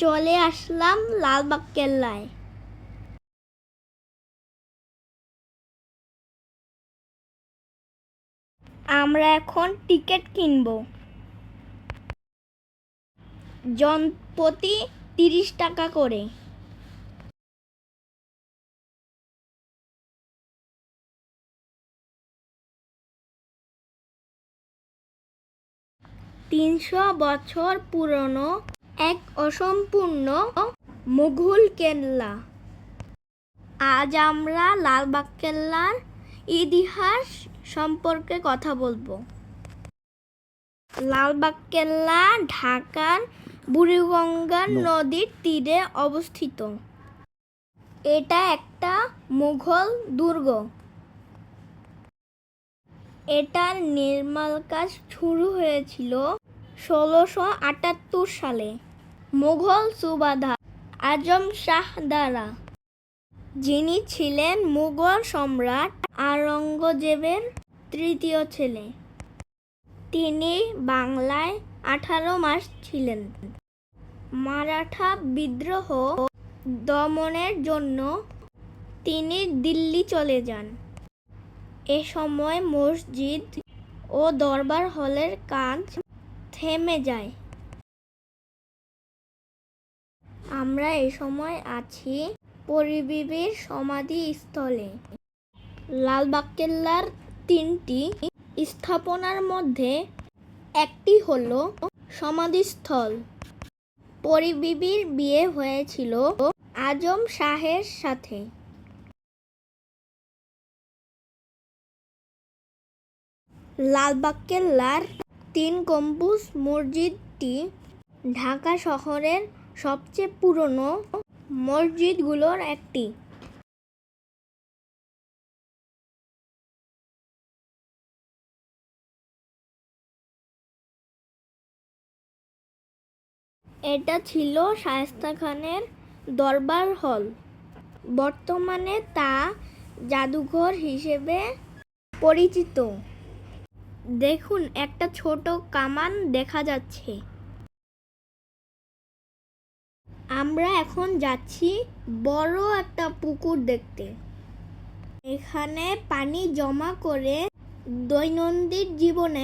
চলে আসলাম লালবাগ কেল্লায়। আমরা এখন টিকিট কিনব। জন প্রতি তিরিশ টাকা করে। তিনশো বছর পুরনো এক অসম্পূর্ণ মুঘল কেল্লা। আজ আমরা লালবাগ কেল্লার ইতিহাস সম্পর্কে কথা বলব। লালবাগ কেল্লা ঢাকার বুড়িগঙ্গা নদীর তীরে অবস্থিত। এটা একটা মুঘল দুর্গ। এটার নির্মাণ কাজ শুরু হয়েছিল ষোলোশো আটাত্তর সালে মুঘল সুবাদার আজম শাহ দ্বারা যিনি ছিলেন মুঘল সম্রাট আওরঙ্গজেবের তৃতীয় ছেলে। তিনি বাংলায় আঠারো মাস ছিলেন। মারাঠা বিদ্রোহ দমনের জন্য তিনি দিল্লি চলে যান। এ সময় মসজিদ ও দরবার হলের কাজ থেমে যায়। আমরা এ সময় আছি পরিবিবির সমাধি স্থলে লালবাগ কেল্লার তিনটি স্থাপনার মধ্যে একটি হল সমাধিস্থল। পরিবিবির বিয়ে হয়েছিল আজম শাহের সাথে। লালবাগ কেল্লার তিন গম্বুজ মসজিদটি ঢাকা শহরের সবচেয়ে পুরনো মসজিদগুলোর একটি। এটা ছিল শায়েস্তা খানের দরবার হল। বর্তমানে তা জাদুঘর হিসেবে পরিচিত। দেখুন, একটা ছোট কামান দেখা যাচ্ছে। আমরা এখন যাচ্ছি বড় একটা পুকুর দেখতে। এখানে পানি জমা করে দৈনন্দিন জীবনে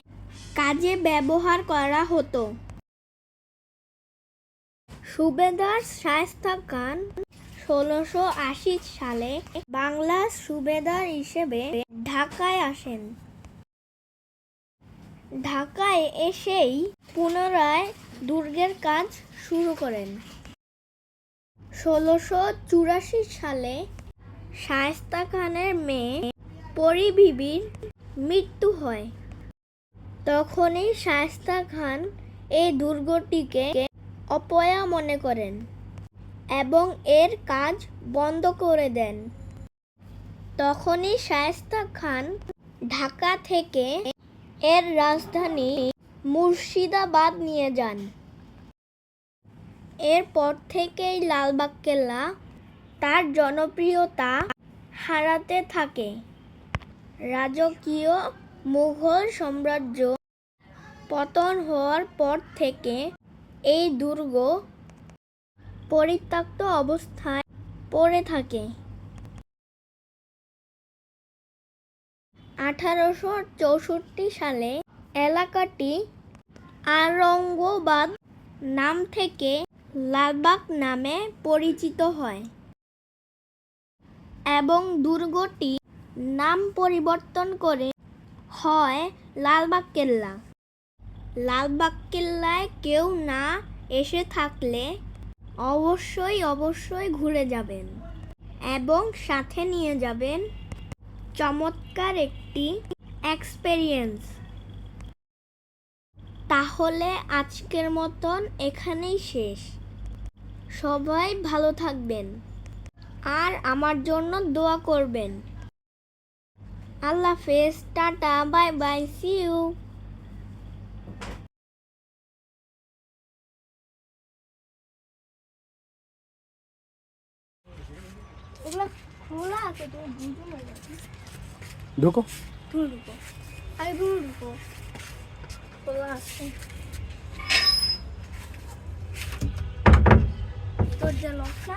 কাজে ব্যবহার করা হতো। সুবেদার শায়েস্তা খান ষোলোশো আশি সালে বাংলা সুবেদার হিসেবে ঢাকায় আসেন। ঢাকায় এসেই পুনরায় দুর্গের কাজ শুরু করেন। ষোলোশো চুরাশি সালে শায়েস্তা খানের মেয়ে পরিবিবির মৃত্যু হয়। তখনই শায়েস্তা খান এই দুর্গটিকে অপয়া মনে করেন এবং এর কাজ বন্ধ করে দেন। তখনই শায়েস্তা খান ঢাকা থেকে এর রাজধানী মুর্শিদাবাদ নিয়ে যান। এরপর থেকেই লালবাগ কেল্লা তার জনপ্রিয়তা হারাতে থাকে। রাজকীয় মুঘল সাম্রাজ্য পতন হওয়ার পর থেকে এই দুর্গ পরিত্যক্ত অবস্থায় পড়ে থাকে। আঠারোশো চৌষট্টি সালে এলাকাটি আরঙ্গবাদ নাম থেকে লালবাগ নামে পরিচিত হয় এবং দুর্গটি নাম পরিবর্তন করে হয় লালবাগ কেল্লা। লালবাগ কেল্লায় কেউ না এসে থাকলে অবশ্যই অবশ্যই ঘুরে যাবেন এবং সাথে নিয়ে যাবেন চমৎকার একটি এক্সপেরিয়েন্স তাহলে আজকের মতন এখানেই শেষ। সবাই ভালো থাকবেন আর আমার জন্য দোয়া করবেন। আল্লাহ হাফেজ, tata, bye bye see you খোলা আছে ঢোকো তুমি ঢুকো আগে রুমে ঢুকো খোলা আছে দরজা লক না